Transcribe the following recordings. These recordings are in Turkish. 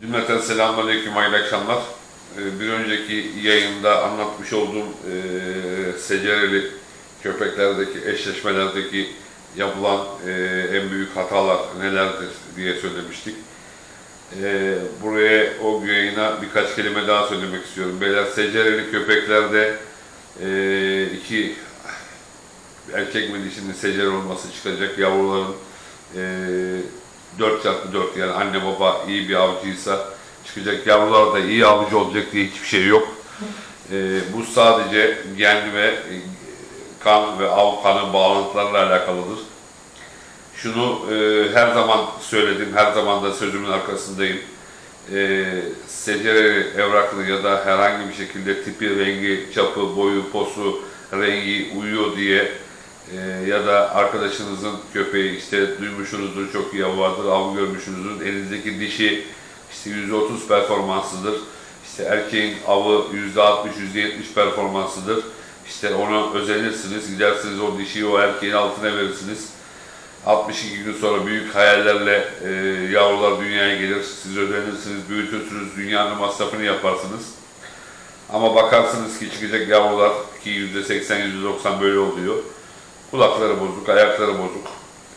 Cümleten selamünaleyküm, hayırlı akşamlar. Ee, Bir önceki yayında anlatmış olduğum e, secereli köpeklerdeki eşleşmelerdeki yapılan e, en büyük hatalar nelerdir diye söylemiştik. E, buraya o yayına birkaç kelime daha söylemek istiyorum. Beyler secereli köpeklerde e, iki erkek ve dişinin secere olması çıkacak yavruların e, 4 çarpı 4 yani anne baba iyi bir avcıysa çıkacak yavrular da iyi avcı olacak diye hiçbir şey yok. E, bu sadece gen ve e, kan ve av kanı bağlantılarla alakalıdır. Şunu e, her zaman söyledim, her zaman da sözümün arkasındayım. E, secereli, evraklı ya da herhangi bir şekilde tipi, rengi, çapı, boyu, posu, rengi uyuyor diye e, ya da arkadaşınızın köpeği işte duymuşsunuzdur çok iyi av vardır, av görmüşsünüzdür. Elinizdeki dişi işte %30 performanslıdır. İşte erkeğin avı %60, %70 performanslıdır. İşte ona özenirsiniz, gidersiniz o dişiyi o erkeğin altına verirsiniz. 62 gün sonra büyük hayallerle e, yavrular dünyaya gelir. Siz özenirsiniz, büyütürsünüz, dünyanın masrafını yaparsınız. Ama bakarsınız ki çıkacak yavrular ki %80, %90 böyle oluyor. Kulakları bozuk, ayakları bozuk.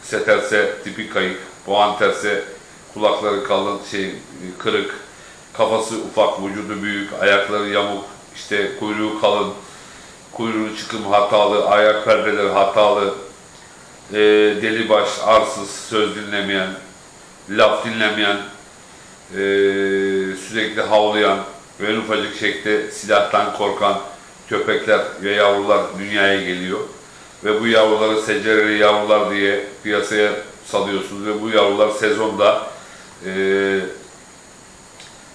Seterse tipi kayık, boğan terse kulakları kalın, şey kırık, kafası ufak, vücudu büyük, ayakları yamuk, işte kuyruğu kalın, kuyruğu çıkım hatalı, ayak perdeleri hatalı, e, deli baş, arsız, söz dinlemeyen, laf dinlemeyen, e, sürekli havlayan en ufacık şekilde silahtan korkan köpekler ve yavrular dünyaya geliyor. Ve bu yavruları secereli yavrular diye piyasaya salıyorsunuz ve bu yavrular sezonda e,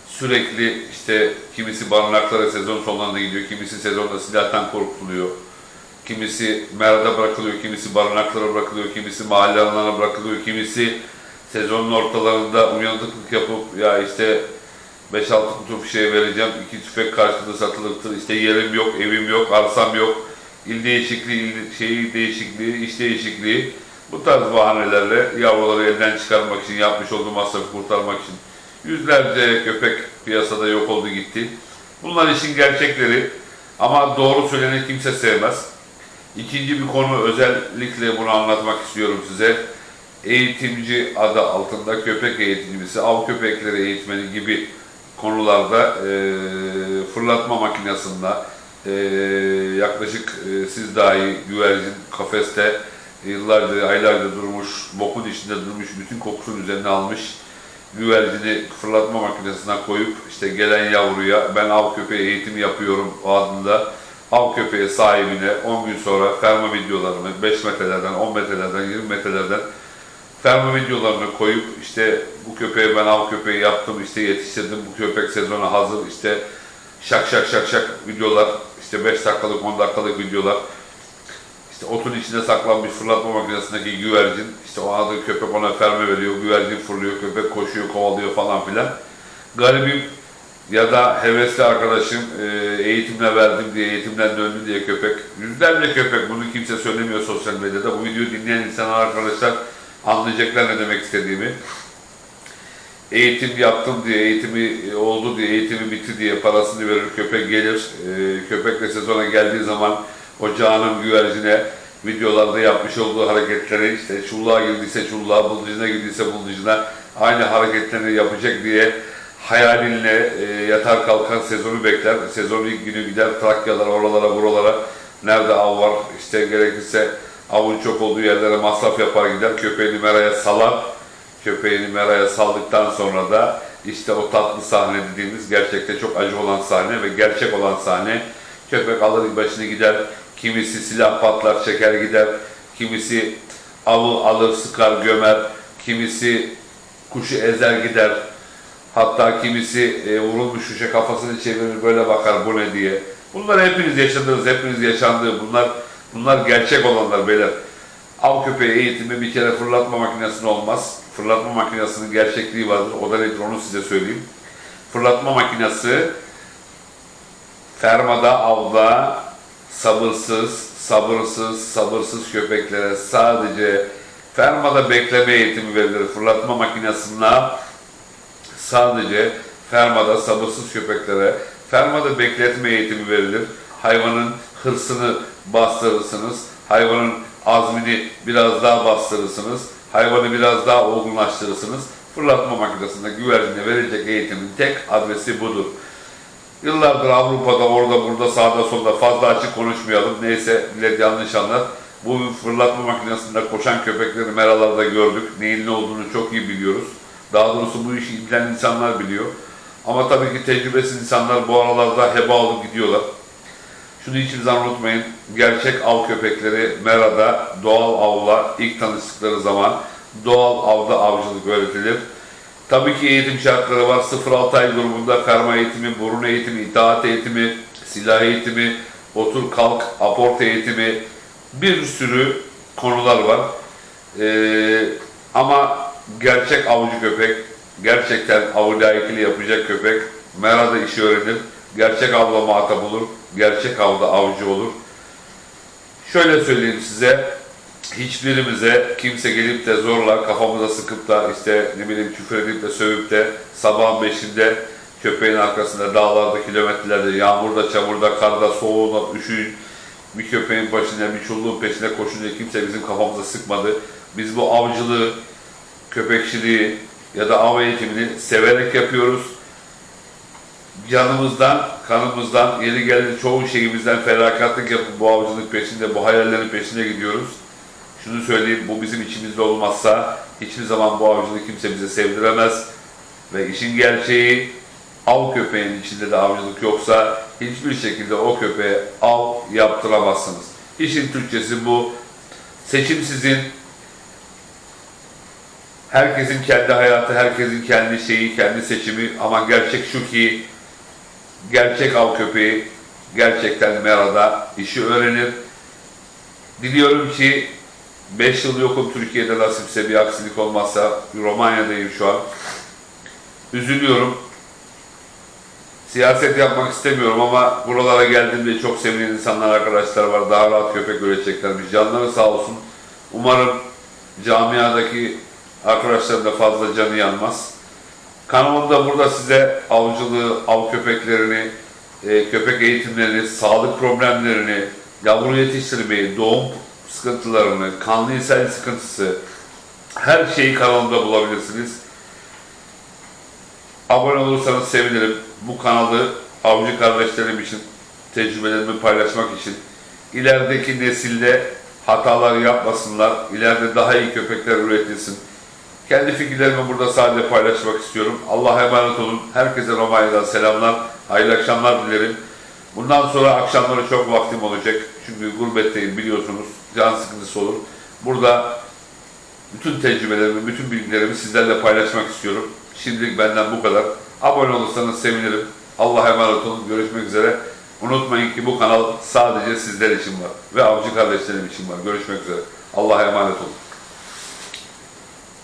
sürekli işte kimisi barınaklara sezon sonlarında gidiyor, kimisi sezonda silahtan korkutuluyor. Kimisi merada bırakılıyor, kimisi barınaklara bırakılıyor, kimisi mahalle alanlarına bırakılıyor, kimisi sezonun ortalarında uyanıklık yapıp ya işte 5-6 kutu bir şey vereceğim, iki tüfek karşılığında satılıktır, işte yerim yok, evim yok, arsam yok, il değişikliği, il şeyi değişikliği, iş değişikliği bu tarz bahanelerle yavruları elden çıkarmak için, yapmış olduğu masrafı kurtarmak için yüzlerce köpek piyasada yok oldu gitti. Bunlar işin gerçekleri ama doğru söylenen kimse sevmez. İkinci bir konu özellikle bunu anlatmak istiyorum size. Eğitimci adı altında köpek eğitimcisi, av köpekleri eğitmeni gibi konularda e, fırlatma makinesinde e, yaklaşık e, siz dahi güvercin kafeste yıllarca, aylarca durmuş, bokun içinde durmuş, bütün kokusunu üzerine almış güvercini fırlatma makinesine koyup işte gelen yavruya ben av köpeği eğitimi yapıyorum adında av köpeği sahibine 10 gün sonra ferma videolarını 5 metrelerden, 10 metrelerden, 20 metrelerden ferma videolarını koyup işte bu köpeği ben av köpeği yaptım, işte yetiştirdim, bu köpek sezona hazır, işte şak şak şak şak videolar, işte 5 dakikalık, 10 dakikalık videolar. İşte otun içinde saklanmış fırlatma makinesindeki güvercin, işte o arada köpek ona ferme veriyor, güvercin fırlıyor, köpek koşuyor, kovalıyor falan filan. Garibim ya da hevesli arkadaşım e, eğitimle verdim diye, eğitimden döndü diye köpek. Yüzlerce köpek, bunu kimse söylemiyor sosyal medyada. Bu videoyu dinleyen insanlar arkadaşlar anlayacaklar ne demek istediğimi. Eğitim yaptım diye, eğitimi oldu diye, eğitimi bitti diye parasını verir, köpek gelir. E, köpekle sezona geldiği zaman o güvercine videolarda yapmış olduğu hareketleri işte çulluğa girdiyse çulluğa, bıldırcına girdiyse bıldırcına aynı hareketlerini yapacak diye hayalinle e, yatar kalkan sezonu bekler. Sezon ilk günü gider Trakyalara, oralara, buralara nerede av var işte gerekirse avın çok olduğu yerlere masraf yapar gider. Köpeğini meraya salar. Köpeğini meraya saldıktan sonra da işte o tatlı sahne dediğimiz gerçekte çok acı olan sahne ve gerçek olan sahne köpek alır başını gider. Kimisi silah patlar çeker gider. Kimisi avı alır sıkar gömer. Kimisi kuşu ezer gider. Hatta kimisi e, vurulmuş kuşa kafasını çevirir böyle bakar bu ne diye. Bunlar hepiniz yaşadınız, hepiniz yaşandığı bunlar bunlar gerçek olanlar beyler. Av köpeği eğitimi bir kere fırlatma makinesinde olmaz. Fırlatma makinesinin gerçekliği vardır. O da nedir onu size söyleyeyim. Fırlatma makinesi fermada, avda sabırsız, sabırsız, sabırsız köpeklere sadece fermada bekleme eğitimi verilir. Fırlatma makinesinde sadece fermada sabırsız köpeklere fermada bekletme eğitimi verilir. Hayvanın hırsını bastırırsınız. Hayvanın azmini biraz daha bastırırsınız. Hayvanı biraz daha olgunlaştırırsınız. Fırlatma makinesinde güvercine verilecek eğitimin tek adresi budur. Yıllardır Avrupa'da orada burada sağda solda fazla açık konuşmayalım. Neyse millet yanlış anlar. Bu fırlatma makinesinde koşan köpekleri meralarda gördük. Neyin ne olduğunu çok iyi biliyoruz. Daha doğrusu bu işi bilen insanlar biliyor. Ama tabii ki tecrübesiz insanlar bu aralarda heba olup gidiyorlar. Şunu hiçbir zaman unutmayın. Gerçek av köpekleri merada doğal avla ilk tanıştıkları zaman doğal avda avcılık öğretilir. Tabii ki eğitim şartları var. 0-6 ay grubunda karma eğitimi, burun eğitimi, itaat eğitimi, silah eğitimi, otur kalk, aport eğitimi bir sürü konular var. Ee, ama gerçek avcı köpek, gerçekten avı layıkıyla yapacak köpek merada işi öğrenir. Gerçek avla muhatap olur, gerçek avda avcı olur. Şöyle söyleyeyim size, hiçbirimize kimse gelip de zorla kafamıza sıkıp da işte ne bileyim küfür edip de sövüp de sabahın beşinde köpeğin arkasında dağlarda kilometrelerde yağmurda, çamurda, karda, soğuğunda, üşüyün bir köpeğin başına, bir çulluğun peşine koşunca kimse bizim kafamıza sıkmadı. Biz bu avcılığı, köpekçiliği ya da av eğitimini severek yapıyoruz. Canımızdan, kanımızdan, yeri geldi çoğu şeyimizden ferakatlık yapıp bu avcılık peşinde, bu hayallerin peşine gidiyoruz. Şunu söyleyeyim, bu bizim içimizde olmazsa hiçbir zaman bu avcılığı kimse bize sevdiremez. Ve işin gerçeği av köpeğinin içinde de avcılık yoksa hiçbir şekilde o köpeğe av yaptıramazsınız. İşin Türkçesi bu. Seçim sizin. Herkesin kendi hayatı, herkesin kendi şeyi, kendi seçimi ama gerçek şu ki gerçek av köpeği gerçekten merada işi öğrenir. Diliyorum ki 5 yıl yokum Türkiye'de nasipse bir aksilik olmazsa Romanya'dayım şu an. Üzülüyorum. Siyaset yapmak istemiyorum ama buralara geldiğimde çok sevinen insanlar, arkadaşlar var. Daha rahat köpek üreteceklermiş. Canları sağ olsun. Umarım camiadaki arkadaşların da fazla canı yanmaz. Kanalımda burada size avcılığı, av köpeklerini, e, köpek eğitimlerini, sağlık problemlerini, yavru yetiştirmeyi, doğum sıkıntılarını, kanlı ishal sıkıntısı, her şeyi kanalımda bulabilirsiniz. Abone olursanız sevinirim. Bu kanalı avcı kardeşlerim için, tecrübelerimi paylaşmak için, ilerideki nesilde hatalar yapmasınlar, ileride daha iyi köpekler üretilsin. Kendi fikirlerimi burada sadece paylaşmak istiyorum. Allah'a emanet olun. Herkese Romanya'dan selamlar. Hayırlı akşamlar dilerim. Bundan sonra akşamları çok vaktim olacak. Çünkü gurbetteyim biliyorsunuz. Can sıkıntısı olur. Burada bütün tecrübelerimi, bütün bilgilerimi sizlerle paylaşmak istiyorum. Şimdilik benden bu kadar. Abone olursanız sevinirim. Allah'a emanet olun. Görüşmek üzere. Unutmayın ki bu kanal sadece sizler için var. Ve avcı kardeşlerim için var. Görüşmek üzere. Allah'a emanet olun.